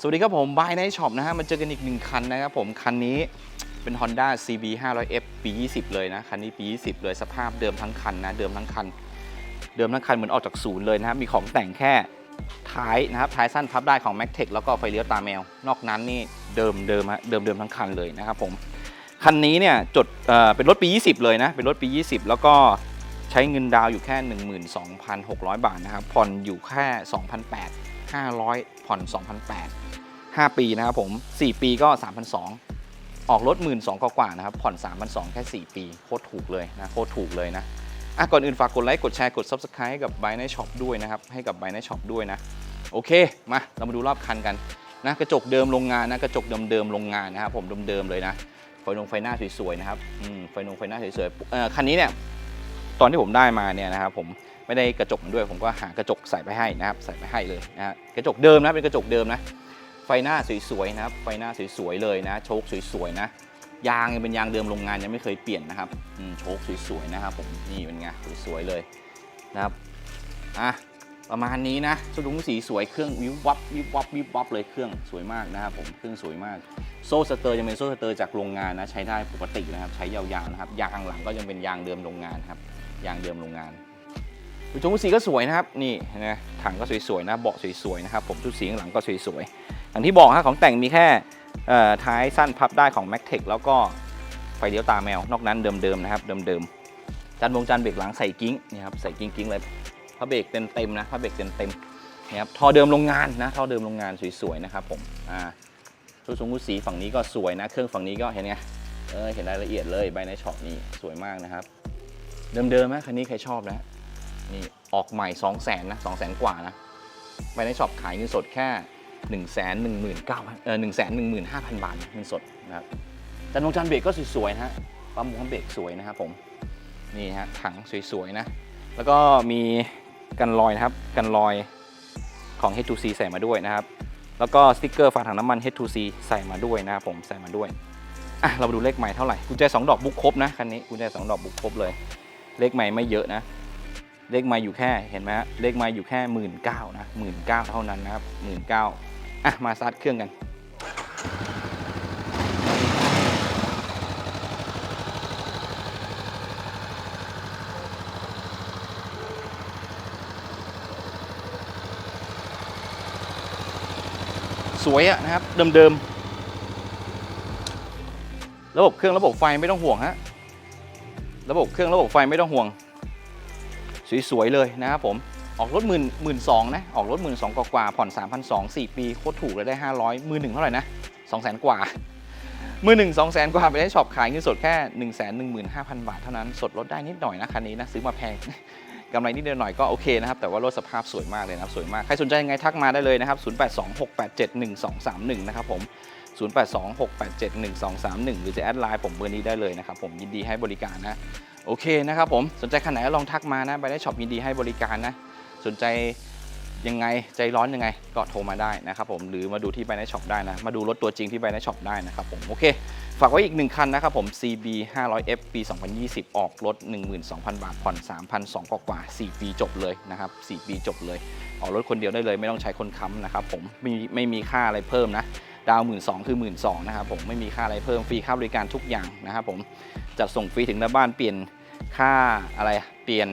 สวัสดีครับผมบายในช็อปนะฮะมาเจอกันอีกหนึ่งคันนะครับผม คันนี้เป็น Honda CB 500F ปี 20 เลยนะ คันนี้ปี 20 เลยสภาพเดิมทั้งคันนะ เดิมทั้งคัน เดิมทั้งคันเหมือนออกจากศูนย์เลยนะครับ มีของแต่งแค่ท้ายนะครับ ท้ายสั้นพับได้ของ m a c t e c แล้วก็ไฟเลี้ยวตาแมว นอกนั้นนี่เดิมเดิมฮะเดิมเดิมทั้งคันเลยนะครับผม คันนี้เนี่ยจดเอ่อเป็นรถปี 20 เลยนะ เป็นรถปี 20 แล้วก็ใช้เงินดาวอยู่แค่ 12,600 บาทนะครับ ผ่อนอยู่แค่ 2,800 500 ผ่อน 2,800 5 ปีนะครับผม 4 ปีก็ 3,200 ออกรถ 1 2 0 0 0กว่าๆนะครับ ผ่อน 3,200 แค่ 4 ปี โคตรถูกเลยนะ โคตรถูกเลยนะอะก่อนอื่นฝากกดไลค์ กดแชร์ กด Subscribe ให้กับ b บ n ในช็อปด้วยนะครับ ให้กับ b บ n ในช็อปด้วยนะ โอเค มา เรามาดูรอบคันกันนะ กระจกเดิมโรงงานนะ กระจกเดิมๆโรงงานนะครับ ผมเดิมๆเลยนะ ไฟนงไฟหน้าสวยๆนะครับ อืม ไฟนงไฟหน้าสวยๆเอ่อคันนี้เนี่ย ตอนที่ผมได้มาเนี่ยนะครับผมไม่ได้กระจกมันด้วย ผมก็หากระจกใส่ไปให้นะครับ ใส่ไปให้เลยนะฮะกระจกเดิมนะ เป็นกระจกเดิมนะ ไฟหน้าสวยๆนะครับไฟหน้าสวยๆเลยนะ โชคสวยๆนะยางยังเป็นยางเดิมโรงงานยังไม่เคยเปลี่ยนนะครับโชคสวยๆนะครับผมนี่เป็นไงสวยๆเลยนะครับอะประมาณนี้นะสดุงสีสวยเครื่องวิบวับวิบวับวิบวับเลยเครื่องสวยมากนะครับผมเครื่องสวยมาก โซ่สเตอร์ยังเป็นโซ่สเตอร์จากโรงงานนะใช้ได้ปกตินะครับใช้ยาวๆนะครับยางหลังก็ยังเป็นยางเดิมโรงงานครับยางเดิมโรงงานชุดจงสีก็สวยนะครับนี่นะถังก็สวยๆนะเบาะสวยๆนะครับผมชุดสีข้างหลังก็สวยๆ อย่างที่บอกฮะของแต่งมีแค่ท้ายสั้นพับได้ของ m a c t e c แล้วก็ไฟเลี้ยวตาแมวนอกนั้นเดิมๆนะครับเดิมๆจานวงจานเบรกหลังใส่กิ้งนี่ครับใส่กิ้งกิ้งๆเลยพระเบรกเต็มๆนะพระเบรกเต็มๆนะครับท่อเดิมโรงงานนะท่อเดิมโรงงานสวยๆนะครับผมอ่าชุดทรงกุสีฝั่งนี้ก็สวยนะ เครื่องฝั่งนี้ก็เห็นไงเออเห็นรายละเอียดเลยใบในช็อปนี่สวยมากนะครับ เดิมๆนะคันนี้ใครชอบนะนี่ออกใหม่ 2 0 0 0 0นนะ2 0 0 0 0กว่านะใบในช็อปขายเงินสดแค่ 1 1 9 0 0เออ1 1 5 0 0 0 บาทนะเงินสดนะครับจันทงจันเบรกก็สวยๆนะฮะปั๊มปั๊มเบรกสวยนะครับผมนี่ฮะถังสวยๆนะ แล้วก็มีกันรอยนะครับกันรอยของ H2C ใส่มาด้วยนะครับ แล้วก็สติกเกอร์ฝาถังน้ำมัน H2C ใส่มาด้วยนะครับผมใส่มาด้วยอะเรามาดูเลขใหม่เท่าไหร่กุญแจ2ดอกบุกครบนะคันนี้กุญแจ2ดอกบุกครบเลย เลขใหม่ไม่เยอะนะ เลขใหม่อยู่แค่เห็นไหมฮะเลขใหม่อยู่แค่หมื่นเก้านะหมื่นเก้าเท่านั้นนะครับหมื่นเก้า อะ มาซัดเครื่องกัน สวยอะนะครับ เดิมๆ ระบบเครื่องระบบไฟไม่ต้องห่วงฮะ ระบบเครื่องระบบไฟไม่ต้องห่วง สวยๆเลยนะครับผม ออกรถหมื่นหมื่นสองนะ ออกรถหมื่นสองกว่าผ่อน3 0 0 2 4ปีโคตรถูกเลยได้ 500 มือหนึ่งเท่าไหร่นะ2 0 0แสนกว่า มือหนึ่งสองแสนกว่าไปได้ช็อปขายเงินสดแค่1นึ่งแสนหนึ่งหมื่นห้าพันบาทเท่านั้นสดลดได้นิดหน่อยนะคันนี้นะซื้อมาแพงกำไรนิดเดียวหน่อยก็โอเคนะครับ แต่ว่ารถสภาพสวยมากเลยนะครับ สวยมาก ใครสนใจยังไงทักมาได้เลยนะครับ 0826871231 นะครับผม 0826871231 หรือจะแอดไลน์ผมเบอร์นี้ได้เลยนะครับผมยินดีให้บริการนะ โอเคนะครับผม สนใจคันไหนก็ลองทักมานะ ไปได้ช็อปยินดีให้บริการนะ สนใจยังไงใจร้อนยังไงก็โทรมาได้นะครับผมหรือมาดูที่ไบในช็อปได้นะ มาดูรถตัวจริงที่ไบในช็อปได้นะครับผมโอเค ฝากไว้อีกหนึ่งคันนะครับผม CB 500F ปี 2020 ออกรถ 12,000 บาท ผ่อน 3,200 กว่าๆ4ปีจบเลยนะครับ 4 ปีจบเลย ออกรถคนเดียวได้เลยไม่ต้องใช้คนค้ำนะครับผมไม่มีไม่มีค่าอะไรเพิ่มนะดาวหมื่นสองคือหมื่นสองนะครับผมไม่มีค่าอะไรเพิ่มฟรีค่าบริการทุกอย่างนะครับผมจัดส่งฟรีถึงหน้าบ้านเปลี่ยนค่าอะไรเปลี่ยน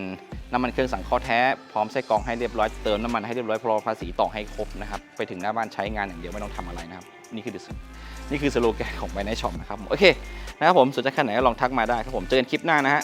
น้ำมันเครื่องสังเคราะห์แท้พร้อมไส้กรองให้เรียบร้อยเติมน้ำมันให้เรียบร้อยพร้อมภาษีต่อให้ครบนะครับไปถึงหน้าบ้านใช้งานอย่างเดียวไม่ต้องทำอะไรนะครับนี่คือนี่คือสโลแกนของไบในช็อปนะครับโอเคนะครับผมสนใจคันไหนก็ลองทักมาได้ครับผมเจอกันคลิปหน้านะฮะ